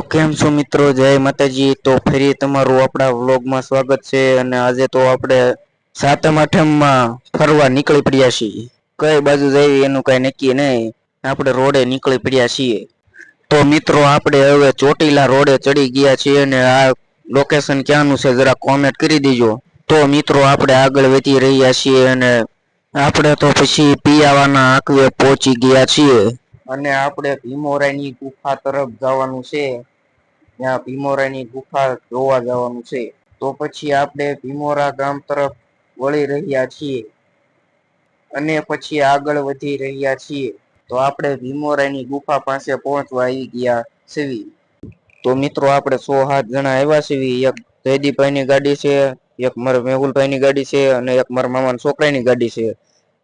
તો કેમ છો મિત્રો? જય માતાજી. તો ફરી તમારું આપણા વ્લોગમાં સ્વાગત છે અને આજે તો આપણે સાતમ આઠમમાં ફરવા નીકળી પડ્યા છીએ. કઈ બાજુ જઈએ એનું કઈ નક્કી નહીં. આપણે રોડે નીકળી પડ્યા છીએ. તો મિત્રો, આપણે હવે ચોટીલા રોડે ચડી ગયા છીએ અને આ લોકેશન ક્યાંનું છે જરા કોમેન્ટ કરી દેજો. તો મિત્રો, આપણે આગળ વધી રહ્યા છીએ અને આપણે તો પછી પિયાવાના આંકવે પહોંચી ગયા છીએ. અને આપણે ભીમોરાયની ગુફા તરફ જવાનું છે. ત્યાં ભીમોરાની ગુફા જોવા જવાનું છે. તો પછી આપણે ભીમોરા ગામ તરફ વળી રહ્યા છીએ અને પછી આગળ વધી રહ્યા છીએ. તો આપણે ભીમોરાની ગુફા પાસે પહોંચવા આવી ગયા છીએ. તો મિત્રો આપણે સો સાત જણા આવ્યા છીએ. એક જયદીપભાઈની ગાડી છે, એક મારા મેહુલભાઈની ગાડી છે અને એક મારા મામાના છોકરાની ગાડી છે.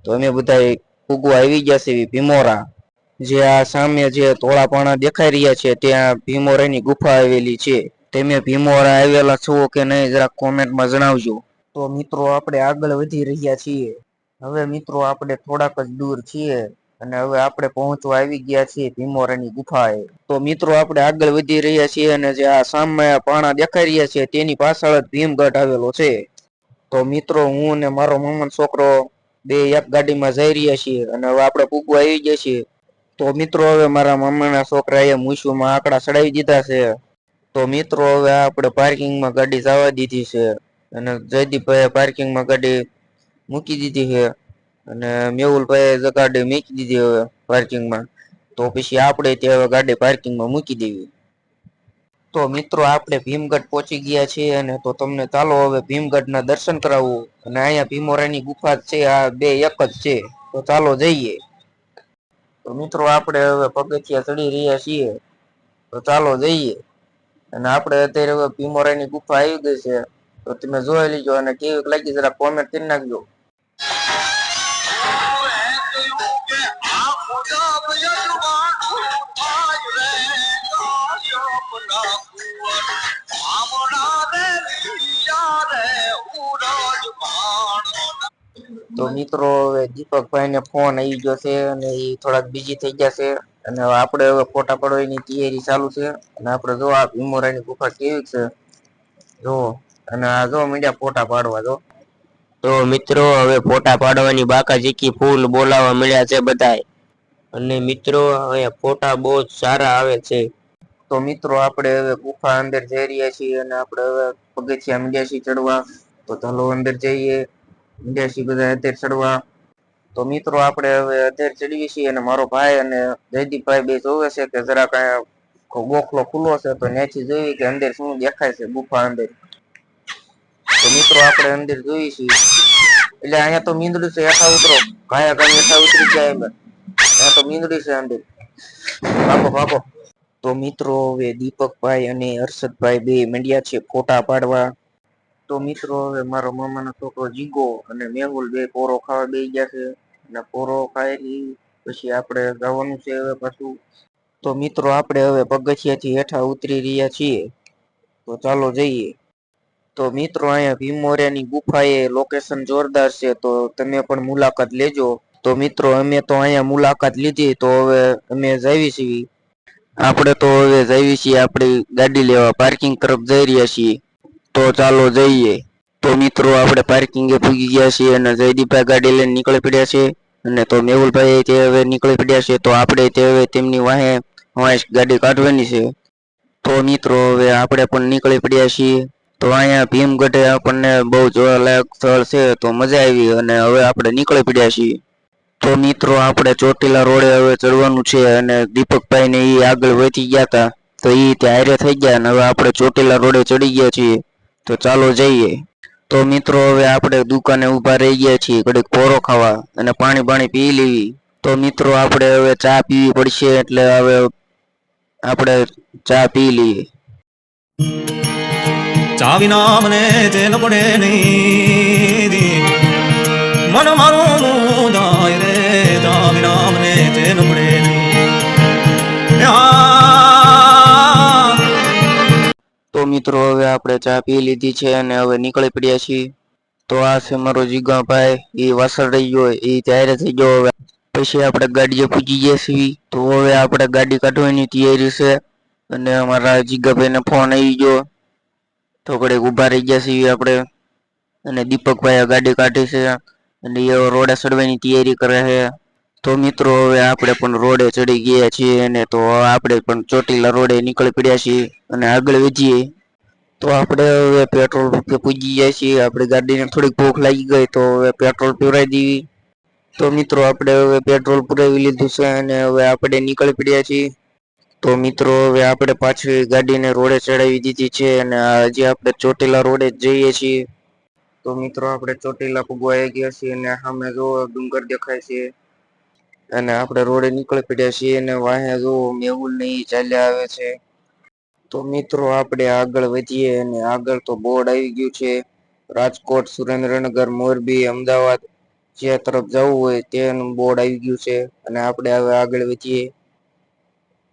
તો અમે બધા ઉગવા આવી ગયા છીએ ભીમોરા. જે આ સામે જે ધોળાપાણા દેખાઈ રહ્યા છે ત્યાં ભીમોરાની ગુફા આવેલી છે. તમે ભીમોરા આવેલા છો કે નહીં જરા કોમેન્ટમાં જણાવજો. તો મિત્રો આપણે આગળ વધી રહ્યા છીએ. હવે મિત્રો આપણે થોડાક જ દૂર છીએ અને હવે આપણે પહોંચવા આવી ગયા છીએ ભીમોરાની ગુફાએ. તો મિત્રો આપણે આગળ વધી રહ્યા છીએ અને જે આ સામે પાણા દેખાઈ રહ્યા છે તેની પાછળ જ ભીમગઢ આવેલો છે. તો મિત્રો હું અને મારો મામાનો છોકરો બે એક ગાડીમાં જઈ રહ્યા છીએ અને હવે આપણે પૂગવા આવી ગયા છીએ. તો મિત્રો, હવે મારા મામાના છોકરાએ મૂછુમાં આંકડા ચડાવી દીધા છે. તો મિત્રો, હવે આપણે પાર્કિંગમાં ગાડી જવા દીધી છે. અને જયદીપભાઈએ પાર્કિંગમાં ગાડી મૂકી દીધી છે. અને મેહુલભાઈએ ગાડી મૂકી દીધી હવે પાર્કિંગમાં. તો પછી આપણે તે હવે ગાડી પાર્કિંગમાં મૂકી દેવી. તો મિત્રો, આપણે ભીમગઢ પહોંચી ગયા છીએ અને તો તમને ચાલો હવે ભીમગઢના દર્શન કરાવવું અને અહીંયા ભીમોરાની ગુફા છે, આ બે એક જ છે. તો ચાલો જઈએ. તો મિત્રો આપણે હવે પગથિયા ચડી રહ્યા છીએ. તો ચાલો જઈએ. અને આપણે અત્યારે હવે ભીમોરાની ગુફા આવી ગઈ છે. તો તમે જોઈ લીજો અને કેવી લાગી જરા કોમેન્ટ કરી નાખજો. તો મિત્રો હવે દીપકભાઈ ને ફોન આવી ગયો છે અને એ થોડાક બીજી થઈ ગયા છે. અને આપણે હવે ફોટા પડવાની તૈયારી ચાલુ છે. અને આપણે જો આ ભીમોરાની ગુફા કેવી છે જો અને આ જો મીડિયા ફોટા પાડવા જો. તો મિત્રો હવે ફોટા પાડવાની બાકા જીકી ફૂલ બોલાવા મળ્યા છે બધાય. અને મિત્રો હવે ફોટા બહુ જ સારા આવે છે. તો મિત્રો આપણે હવે ગુફા અંદર જઈ રહ્યા છીએ અને આપણે હવે પગથિયા મીડિયા છીએ ચડવા. તો ચાલો અંદર જઈએ. છીએ બધા અધેર ચડવા. તો મિત્રો, આપણે હવે અધેર ચડીએ છીએ અને મારો ભાઈ અને જયદીપભાઈ બે જોવે છે કે જરા કાંઈ ગોખલો ખુલ્લો છે તો ત્યાંથી જોઈએ કે અંદર શું દેખાય છે ગુફા અંદર. તો મિત્રો, આપણે અંદર જોઈએ છીએ. એટલે અહીંયા તો મીંદડું છે હેઠા ઉતરો. ઘાયા ઘાય એઠા ઉતરી જાય એમ. અહીંયા તો મીંદડી છે અંદર. ભાગો ભાગો. તો મિત્રો, હવે દીપકભાઈ અને હર્ષદભાઈ બે મંડ્યા છે ફોટા પાડવા. તો મિત્રો, હવે મારો મામાનો છોકરો જીગો અને મેહુલ બે પોરો ખાવા બે ગયા છે. અને પોરો ખાઈ પછી આપણે જવાનું છે હવે પાછું. તો મિત્રો, આપણે હવે પગથિયાથી હેઠા ઉતરી રહ્યા છીએ. તો ચાલો જઈએ. તો મિત્રો, અહીંયા ભીમોરિયાની ગુફાએ લોકેશન જોરદાર છે, તો તમે પણ મુલાકાત લેજો. તો મિત્રો, અમે તો અહીંયા મુલાકાત લીધી, તો હવે અમે જઈએ છીએ. આપણે તો હવે જઈએ છીએ, આપણી ગાડી લેવા પાર્કિંગ તરફ જઈ રહ્યા છીએ. તો ચાલો જઈએ. તો મિત્રો, આપણે પાર્કિંગે પૂગી ગયા છીએ અને જયદીપભાઈ ગાડી લઈને નીકળી પડ્યા છે. અને તો મેહુલભાઈ તે હવે નીકળી પડ્યા છે. તો આપણે તે હવે તેમની વાહે વાંસ ગાડી કાઢવાની છે. તો મિત્રો, હવે આપણે પણ નીકળી પડ્યા છીએ. તો અહીંયા ભીમગઢે આપણને બહુ જોવાલાયક સ્થળ છે. તો મજા આવી અને હવે આપણે નીકળી પડ્યા છીએ. તો મિત્રો, આપણે ચોટીલા રોડે હવે ચડવાનું છે અને દીપકભાઈ ને એ આગળ વધી ગયા હતા તો એ ત્યાં હારે થઈ ગયા અને હવે આપણે ચોટીલા રોડે ચડી ગયા છીએ. તો ચાલો જઈએ. તો મિત્રો, હવે આપણે દુકાને ઊભા રહી ગયા છીએ, ઘડીક પોરો ખાવા અને પાણી પાણી પી લેવી. તો મિત્રો, આપણે હવે ચા પીવી પડશે, એટલે હવે આપણે ચા પી લઈએ. ચા વિના મને ચેન પડે નહીં મન મારું મુદાય રે, ચા વિના મને ચેન પડે મિત્રો, હવે આપણે ચા પી લીધી છે અને હવે નીકળી પડ્યા છીએ. તો આ છે મારો જીગાભાઈ, એ વાસળ રહી ગયો, એ ત્યારે થઈ ગયો હવે. પછી આપણે ગાડીએ પૂજી ગયા છીએ. તો હવે આપણે ગાડી કાઢવાની તૈયારી છે અને અમારા જીગાભાઈને ફોન આવી ગયો. તો ઘડીક ઊભા રહી ગયા છીએ આપણે. અને દીપકભાઈ આ ગાડી કાઢી છે અને એ રોડે ચડવાની તૈયારી કરે છે. તો મિત્રો, હવે આપણે પણ રોડે ચડી ગયા છીએ અને તો આપણે પણ ચોટીલા રોડે નીકળી પડ્યા છીએ અને આગળ વધીએ. તો આપણે હવે પેટ્રોલ પંપે પૂજી જાય છીએ. આપણી ગાડીને થોડીક ભૂખ લાગી ગઈ તો હવે પેટ્રોલ પીવડાવી દીધી તો મિત્રો, આપણે હવે પેટ્રોલ પુરાવી લીધું છે અને હવે આપણે નીકળી પડ્યા છીએ. તો મિત્રો, હવે આપણે પાછી ગાડીને રોડે ચડાવી દીધી છે અને હજી આપણે ચોટીલા રોડે જઈએ છીએ. તો મિત્રો, આપણે ચોટીલા પગવાઈ ગયા છીએ અને સામે જો ડુંગર દેખાય છે. અને આપણે રોડે નીકળી પડ્યા છીએ અને વાહે જો મેહુલ નહીં ચાલ્યા આવે છે. તો મિત્રો, આપણે આગળ વધીએ અને આગળ તો બોર્ડ આવી ગયું છે. રાજકોટ સુરેન્દ્રનગર, મોરબી, અમદાવાદ જે તરફ જવું હોય તેનું બોર્ડ આવી ગયું છે અને આપણે હવે આગળ વધીએ.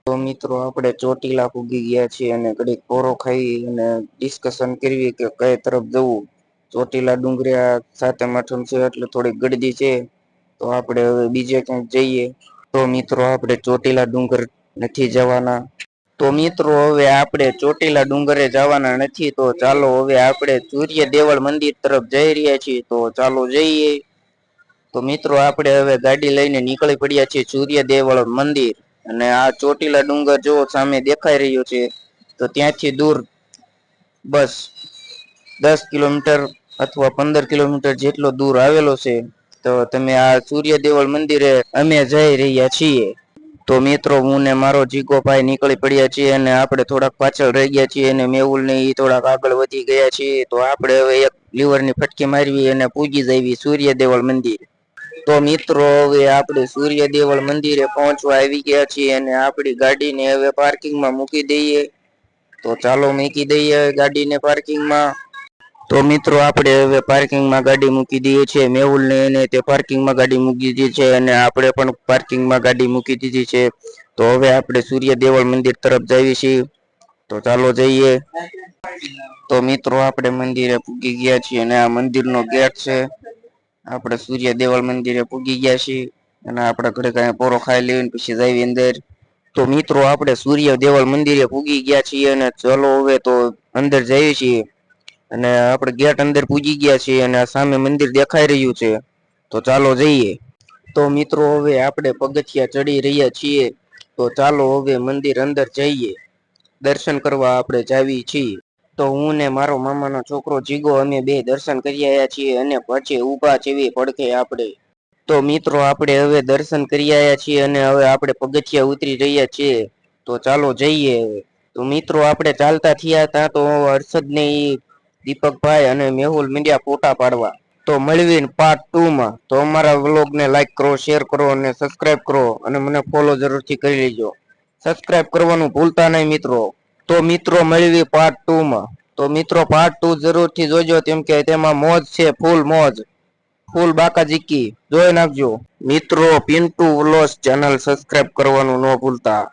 તો મિત્રો, આપણે ચોટીલા પૂગી ગયા છીએ અને ઘડીક પોરો ખાઈ અને ડિસ્કશન કરવી કે કઈ તરફ જવું. ચોટીલા ડુંગરિયા સાથે મઠમ છે એટલે થોડીક ગળદી છે. તો આપણે હવે બીજે ક્યાંક જઈએ. તો મિત્રો, આપણે ચોટીલા ડુંગર નથી જવાના. તો મિત્રો, હવે આપણે ચોટીલા ડુંગરે જવાના નથી, તો ચાલો હવે આપણે સૂર્ય દેવળ મંદિર તરફ જઈ રહ્યા છીએ, તો ચાલો જઈએ. તો મિત્રો, આપણે હવે ગાડી લઈને નીકળી પડ્યા છીએ સૂર્ય દેવળ મંદિર. અને આ ચોટીલા ડુંગર જો સામે દેખાઈ રહ્યો છે, તો ત્યાંથી દૂર બસ દસ કિલોમીટર અથવા પંદર કિલોમીટર જેટલો દૂર આવેલો છે, તો તમે આ સૂર્ય દેવળ મંદિરે અમે જઈ રહ્યા છીએ. તો મિત્રો, હું ને મારો જીગોભાઈ નીકળી પડ્યા છીએ અને આપણે થોડાક પાછળ રહી ગયા છીએ અને મેહુલ ને એ થોડાક આગળ વધી ગયા છીએ. તો આપણે હવે એક લીવરની ફટકી મારવી અને પૂજી જઈવી સૂર્યદેવળ મંદિર. તો મિત્રો, હવે આપણે સૂર્ય દેવળ મંદિરે પહોંચવા આવી ગયા છીએ અને આપણી ગાડીને હવે પાર્કિંગમાં મૂકી દઈએ. તો ચાલો મૂકી દઈએ ગાડીને પાર્કિંગમાં તો મિત્રો, આપણે હવે પાર્કિંગમાં ગાડી મૂકી દઈએ છીએ. મેહુલને એને તે પાર્કિંગમાં ગાડી મૂકી દીધી છે અને આપણે પણ પાર્કિંગમાં ગાડી મૂકી દીધી છે. તો હવે આપણે સૂર્ય દેવળ મંદિર તરફ જઈએ છીએ. તો ચાલો જઈએ. તો મિત્રો, આપણે મંદિરે પૂગી ગયા છીએ અને આ મંદિરનો ગેટ છે. આપણે સૂર્ય દેવળ મંદિરે પૂગી ગયા છીએ અને આપણે ઘરે કાંઈ પોરો ખાઈ લઈને પછી જઈએ અંદર. તો મિત્રો, આપણે સૂર્ય દેવળ મંદિરે પૂગી ગયા છીએ અને ચલો હવે તો અંદર જઈએ છીએ. અને આપણે ગેટ અંદર પૂજી ગયા છીએ અને સામે મંદિર દેખાઈ રહ્યું છે. તો ચાલો જઈએ. તો મિત્રો, હવે આપણે પગથિયા ચડી રહ્યા છીએ. તો ચાલો હવે મંદિર અંદર જઈએ. દર્શન કરવા આપણે જાવી છીએ. તો હું ને મારો મામાનો છોકરો જીગો, અમે બે દર્શન કરી આવ્યા છીએ અને પછી ઊભા જેવી પડખે આપણે. તો મિત્રો, આપણે હવે દર્શન કરી આવ્યા છીએ અને હવે આપણે પગથિયા ઉતરી રહ્યા છીએ. તો ચાલો જઈએ. હવે તો મિત્રો, આપણે ચાલતા થયા હતા તો હર્ષદ ને દીપકભાઈ અને મેહુલ મીડિયા ફોટા પાડવા. તો મળવીને પાર્ટ ટુ માં. તો અમારા વ્લોગ ને લાઈક કરો શેર કરો અને સબસ્ક્રાઇબ કરો અને મને ફોલો જરૂરથી કરી લેજો. સબસ્ક્રાઇબ કરવાનું ભૂલતા નહીં મિત્રો. તો મિત્રો મળવી પાર્ટ ટુ માં. તો મિત્રો પાર્ટ ટુ જરૂરથી જોજો કેમ કે તેમાં મોજ છે ફૂલ મોજ. ફૂલ બાકાજીકી. જોઈ નાખજો. મિત્રો, પિન્ટુ વ્લોસ ચેનલ સબસ્ક્રાઇબ કરવાનું ન ભૂલતા.